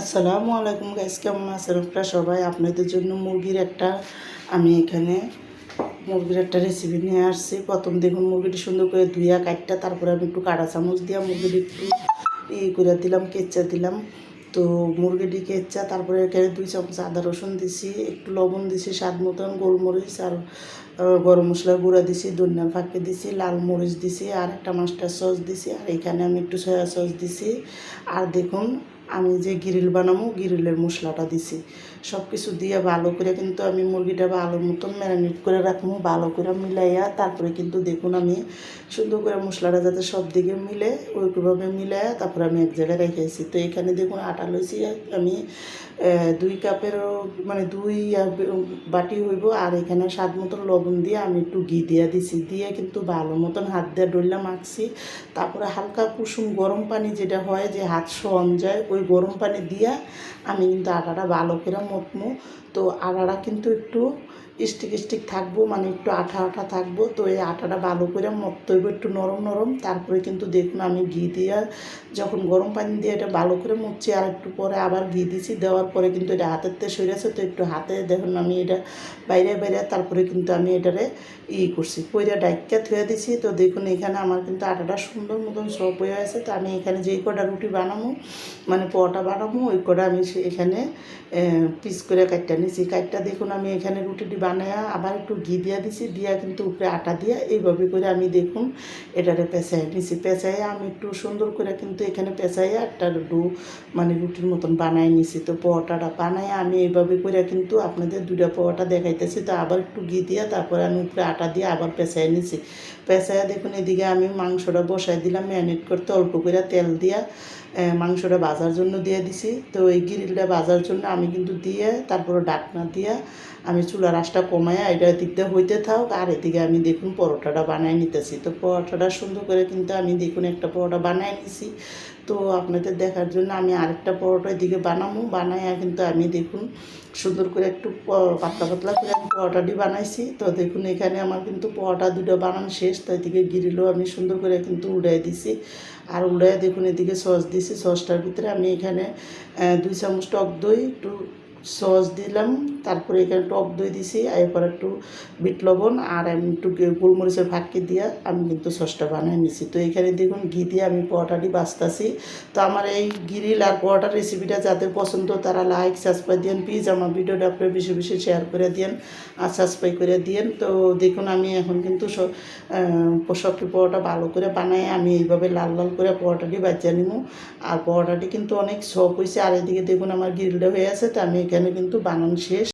আসসালামু আলাইকুম গাইস কেমন আছেন আপনারা সবাই? আপনাদের জন্য মুরগির একটা, আমি এখানে মুরগির একটা রেসিপি নিয়ে আসছি। প্রথম দেখুন মুরগিটি সুন্দর করে ধুইয়া কাটটা, তারপরে আমি একটু কাটা চামচ দিয়া মুরগিটি একটু ই করে দিলাম কেচ্চা দিলাম। তো মুরগিটি কেচ্চা তারপরে এখানে দুই চামচ আদা রসুন দিছি, একটু লবণ দিছি, স্বাদ মতন গোলমরিচ আর গরম মশলা গুঁড়া দিছি ধনিয়ার ফাঁকে দিছি, লাল মরিচ দিছি, আর একটা মাস্টার সস দিছি, আর এখানে আমি একটু সয়া সস দিছি। আর দেখুন আমি যে গ্রিল বানাবো গ্রিলের মশলাটা দিছি। সব কিছু দিয়ে ভালো করে কিন্তু আমি মুরগিটা ভালো মতন ম্যারিনেট করে রাখব ভালো করে মিলাইয়া তারপরে কিন্তু দেখুন আমি সুন্দর করে মশলাটা যাতে সব দিকে মিলে, ওইভাবে মিলাইয়া তারপরে আমি এক জায়গায় রেখেছি তো এখানে দেখুন আটা লইছি, আমি দুই কাপেরও মানে দুই বাটি হইব, আর এখানে স্বাদ মতন লবণ দিয়ে আমি একটু ঘি দিয়ে দিছি। দিয়ে কিন্তু ভালো মতন হাত দিয়ে ডললা মাখছি। তারপরে হালকা কুসুম গরম পানি যেটা হয় যে হাত শোয়ান যায়, ওই গরম পানি দিয়া আমি কিন্তু আটাটা ভালো করে মতমো। তো আটাটা কিন্তু একটু স্টিক স্টিক থাকব মানে একটু আঠা আঠা থাকব। তো এই আটাটা ভালো করে হইব, একটু নরম নরম। তারপরে কিন্তু দেখুন আমি ঘি দিয়ে যখন গরম পানি দিয়ে এটা ভালো করে মুছছি আর একটু পরে আবার ঘি দিছি, দেওয়ার পরে কিন্তু এটা হাতের তে সরেছে তো একটু হাতে দেখুন আমি এটা বাইরে বাইরে, তারপরে কিন্তু আমি এটারে ই করছি, কইরা ডাইকা থুয়ে দিছি। তো দেখুন এখানে আমার কিন্তু আটাটা সুন্দর মতন সব হয়ে আছে। তো আমি এখানে যেই কটা রুটি বানাবো মানে পরোটা বানাবো ওই কটা আমি এখানে পিস করে কাটটা নিছি কাটটা দেখুন, আমি এখানে রুটিটি বানায়া আবার একটু ঘি দিয়া দিছি, দিয়া কিন্তু উপরে আটা দিয়া এইভাবে করে আমি দেখুন এটারে পেঁচাই নিছি। পেঁচাইয়া আমি একটু সুন্দর করে কিন্তু এখানে পেঁচাইয়া একটা ডো মানে রুটির মতন বানাই নিছি। তো পরোটাটা বানাইয়া আমি এইভাবে করে কিন্তু আপনাদের দুটা পরোটা দেখাইতেছি। তো আবার একটু ঘি দিয়া তারপরে আমি উপরে আটা দিয়ে আবার পেঁচাই নিছি। পেঁচাইয়া দেখুন এদিকে আমি মাংসটা বসাই দিলাম, ম্যারিনেট করতে অল্প করে তেল দিয়া মাংসটা বাজার জন্য দিয়ে দিছি। তো এই গ্রিলটা বাজার জন্য আমি কিন্তু দিয়ে, তারপরে ডাকনা দিয়া আমি চুলা আঁচটা কমাইয়া এটা দিক দিয়ে হইতে থাক। আর এদিকে আমি দেখুন পরোটাটা বানাই নিতেছি। তো পরোটাটা সুন্দর করে কিন্তু আমি দেখুন একটা পরোটা বানাই নিছি। তো আপনাদের দেখার জন্য আমি আরেকটা পরোটা এদিকে বানাবো বানাইয়া কিন্তু আমি দেখুন সুন্দর করে একটু পাতলা পাতলা করে আমি পরোটাটি বানাইছি। তো দেখুন এখানে আমার কিন্তু পরোটা দুটো বানানো শেষ। তো এদিকে গিরিলও আমি সুন্দর করে কিন্তু উড়াই দিছি। আর উড়াই দেখুন এদিকে সস দিছি। সসটার ভিতরে আমি এখানে দুই চামচ টক দই একটু সস দিলাম, তারপরে এখানে টক দই দিছি এরপর একটু বিট লবণ আর আমি একটু গোলমরিচের ফাঁকি দিয়ে আমি কিন্তু সসটা বানিয়ে নিছি। তো এখানে দেখুন ঘি দিয়ে আমি পরোটাটি বাঁচতাছি। তো আমার এই গিরিল আর পরোটার রেসিপিটা যাদের পছন্দ তারা লাইক সাবস্ক্রাইব দিন প্লিজ আমার ভিডিওটা আপনারা বেশি বেশি শেয়ার করে দিন আর সাবস্ক্রাইব করে দিন তো দেখুন আমি এখন কিন্তু সবটি পরোটা ভালো করে বানাই, আমি এইভাবে লাল লাল করে পরোটাটি বাজিয়ে নিব আর পরোটাটি কিন্তু অনেক সফট হয়েছে আর এদিকে দেখুন আমার গ্রিলটা হয়ে আছে, তো আমি এখানে কিন্তু বানান শেষ।